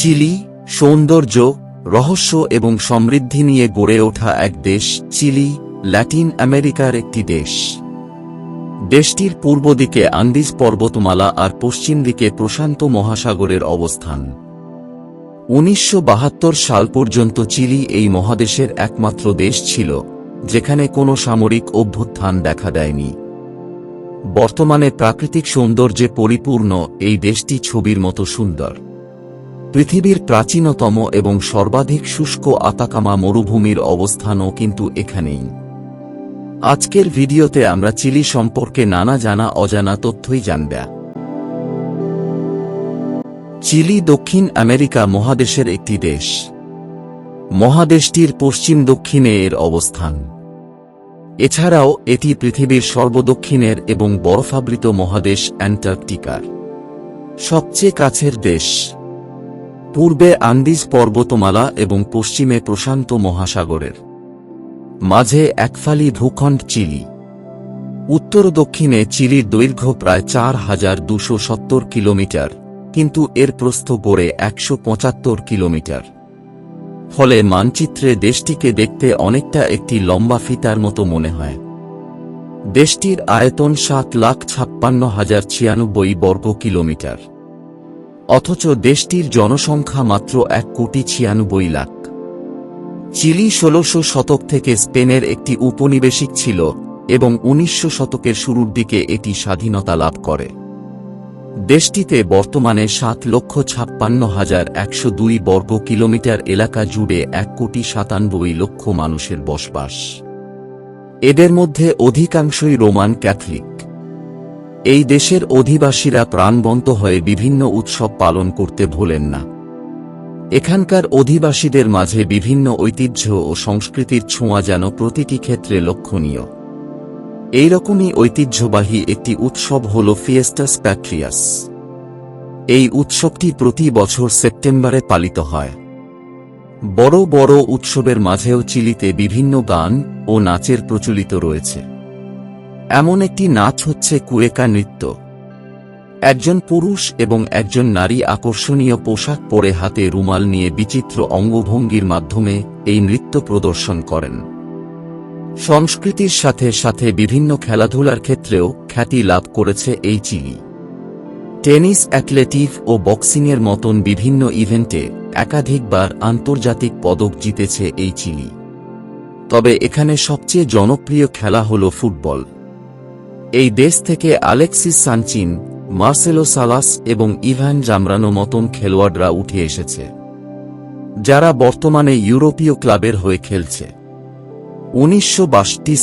Chilli, সৌন্দর্য, রহস্য এবং সমৃদ্ধি নিয়ে গড়ে ওঠা এক দেশ, চিলি, ল্যাটিন আমেরিকার একটি দেশ। দেশটির পূর্ব দিকে আন্দিজ পর্বতমালা আর পশ্চিম দিকে প্রশান্ত মহাসাগরের অবস্থান। উনিশশো বাহাত্তর সাল পর্যন্ত চিলি এই মহাদেশের একমাত্র দেশ ছিল, যেখানে কোনো সামরিক অভ্যুত্থান দেখা দেয়নি। বর্তমানে প্রাকৃতিক সৌন্দর্যে পরিপূর্ণ এই দেশটি ছবির মতো সুন্দর। পৃথিবীর প্রাচীনতম এবং সর্বাধিক শুষ্ক আতাকামা মরুভূমির অবস্থানও কিন্তু এখানেই। আজকের ভিডিওতে আমরা চিলি সম্পর্কে নানা জানা অজানা তথ্যই জানব। চিলি দক্ষিণ আমেরিকা মহাদেশের একটি দেশ। মহাদেশটির পশ্চিম দক্ষিণে এর অবস্থান। এছাড়াও এটি পৃথিবীর সর্বদক্ষিণের এবং বরফাবৃত মহাদেশ অ্যান্টার্কটিকার। সবচেয়ে কাছের দেশ। পূর্বে আন্দিজ পর্বতমালা এবং পশ্চিমে প্রশান্ত মহাসাগরের। মাঝে একফালি ভূখণ্ড চিলি। উত্তর দক্ষিণে চিলির দৈর্ঘ্য প্রায় চার হাজার দুশো সত্তর কিলোমিটার, কিন্তু এর প্রস্থ গড়ে একশো পঁচাত্তর কিলোমিটার। ফলে মানচিত্রে দেশটিকে দেখতে অনেকটা একটি লম্বা ফিতার মতো মনে হয়। দেশটির আয়তন সাত লাখ ছাপ্পান্ন হাজার ছিয়ানব্বই বর্গ কিলোমিটার। অথচ দেশটির জনসংখ্যা মাত্র এক কোটি ছিয়ানব্বই লাখ। চিলি ষোলশো শতক থেকে স্পেনের একটি উপনিবেশিক ছিল এবং উনিশশো শতকের শুরুর দিকে এটি স্বাধীনতা লাভ করে। দেশটিতে বর্তমানে সাত লক্ষ ছাপ্পান্ন হাজার একশো দুই বর্গ কিলোমিটার এলাকা জুড়ে এক কোটি সাতানব্বই লক্ষ মানুষের বসবাস। এদের মধ্যে অধিকাংশই রোমান ক্যাথলিক। এই দেশের অধিবাসীরা প্রাণবন্ত হয়ে বিভিন্ন উৎসব পালন করতে ভোলেন না। এখানকার অধিবাসীদের মাঝে বিভিন্ন ঐতিহ্য ও সংস্কৃতির ছোঁয়া যেন প্রতিটি ক্ষেত্রে লক্ষণীয়। এইরকমই ঐতিহ্যবাহী একটি উৎসব হল ফিয়েস্টাস প্যাট্রিয়াস এই উৎসবটি প্রতি বছর সেপ্টেম্বরে পালিত হয়। বড় বড় উৎসবের মাঝেও চিলিতে বিভিন্ন গান ও নাচের প্রচলিত রয়েছে। এমন একটি নাচ হচ্ছে কুয়েকা নৃত্য। একজন পুরুষ এবং একজন নারী আকর্ষণীয় পোশাক পরে হাতে রুমাল নিয়ে বিচিত্র অঙ্গভঙ্গির মাধ্যমে এই নৃত্য প্রদর্শন করেন। সংস্কৃতির সাথে সাথে বিভিন্ন খেলাধুলার ক্ষেত্রেও খ্যাতি লাভ করেছে এই চিলি। টেনিস, অ্যাথলেটিক ও বক্সিংয়ের মতন বিভিন্ন ইভেন্টে একাধিকবার আন্তর্জাতিক পদক জিতেছে এই চিলি। তবে এখানে সবচেয়ে জনপ্রিয় খেলা হল ফুটবল। এই দেশ থেকে আলেক্সিস সানচিন, মার্সেলো সালাস এবং ইভান জামরানো মতন খেলোয়াড়রা উঠে এসেছে, যারা বর্তমানে ইউরোপীয় ক্লাবের হয়ে খেলছে। উনিশশো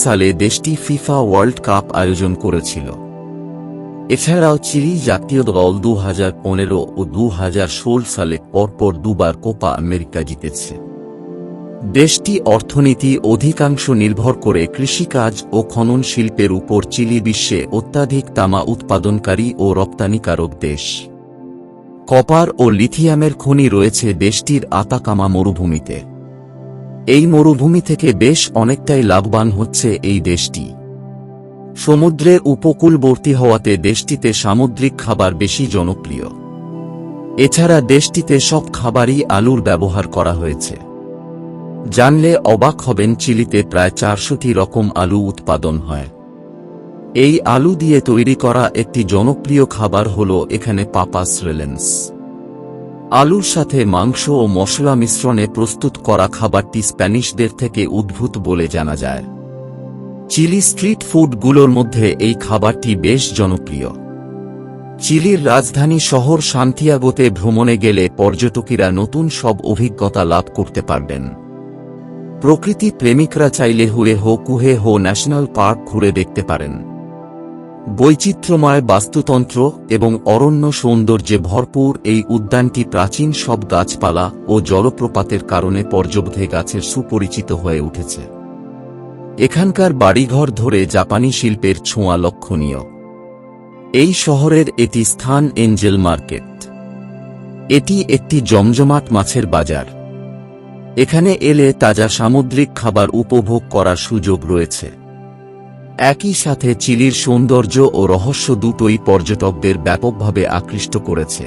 সালে দেশটি ফিফা ওয়ার্ল্ড কাপ আয়োজন করেছিল। এছাড়াও চিলি জাতীয় দল দু হাজার পনেরো ও দু হাজার ষোল সালে পরপর দুবার কোপা আমেরিকা জিতেছে। দেশটি অর্থনীতি অধিকাংশ নির্ভর করে কৃষিকাজ ও খনন শিল্পের উপর চিলি বিশ্বে অত্যাধিক তামা উৎপাদনকারী ও রপ্তানিকারক দেশ। কপার ও লিথিয়ামের খনি রয়েছে দেশটির আতাকামা মরুভূমিতে। এই মরুভূমি থেকে বেশ অনেকটাই লাভবান হচ্ছে এই দেশটি। সমুদ্রে উপকূলবর্তী হওয়াতে দেশটিতে সামুদ্রিক খাবার বেশি জনপ্রিয়। এছাড়া দেশটিতে সব খাবারই আলুর ব্যবহার করা হয়েছে। জানলে অবাক হবেন চিলিতে প্রায় চারশোটি রকম আলু উৎপাদন হয়। এই আলু দিয়ে তৈরি করা একটি জনপ্রিয় খাবার হল এখানে পাপাস রেলেন্স। আলুর সাথে মাংস ও মশলা মিশ্রণে প্রস্তুত করা খাবারটি স্প্যানিশদের থেকে উদ্ভূত বলে জানা যায়। চিলি স্ট্রিট ফুডগুলোর মধ্যে এই খাবারটি বেশ জনপ্রিয়। চিলির রাজধানী শহর সান্তিয়াগোতে ভ্রমণে গেলে পর্যটকেরা নতুন সব অভিজ্ঞতা লাভ করতে পারবেন। প্রকৃতি প্রেমিকরা চাইলে হুয়ে হো কুহে হো ন্যাশনাল পার্ক ঘুরে দেখতে পারেন। বৈচিত্র্যময় বাস্তুতন্ত্র এবং অরণ্য সৌন্দর্যে ভরপুর এই উদ্যানটি প্রাচীন সব গাছপালা ও জলপ্রপাতের কারণে পর্যবধে গাছের সুপরিচিত হয়ে উঠেছে। এখানকার বাড়িঘর ধরে জাপানি শিল্পের ছোঁয়া লক্ষণীয়। এই শহরের এটি স্থান এঞ্জেল মার্কেট। এটি একটি জমজমাট মাছের বাজার। এখানে এলে তাজা সামুদ্রিক খাবার উপভোগ করার সুযোগ রয়েছে। একই সাথে চিলির সৌন্দর্য ও রহস্য দুটোই পর্যটকদের ব্যাপকভাবে আকৃষ্ট করেছে।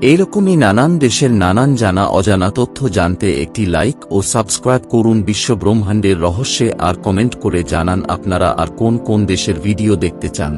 এইরকমই নানান দেশের নানান জানা অজানা তথ্য জানতে একটি লাইক ও সাবস্ক্রাইব করুন বিশ্ব ব্রহ্মাণ্ডের রহস্যে আর কমেন্ট করে জানান আপনারা আর কোন কোন দেশের ভিডিও দেখতে চান।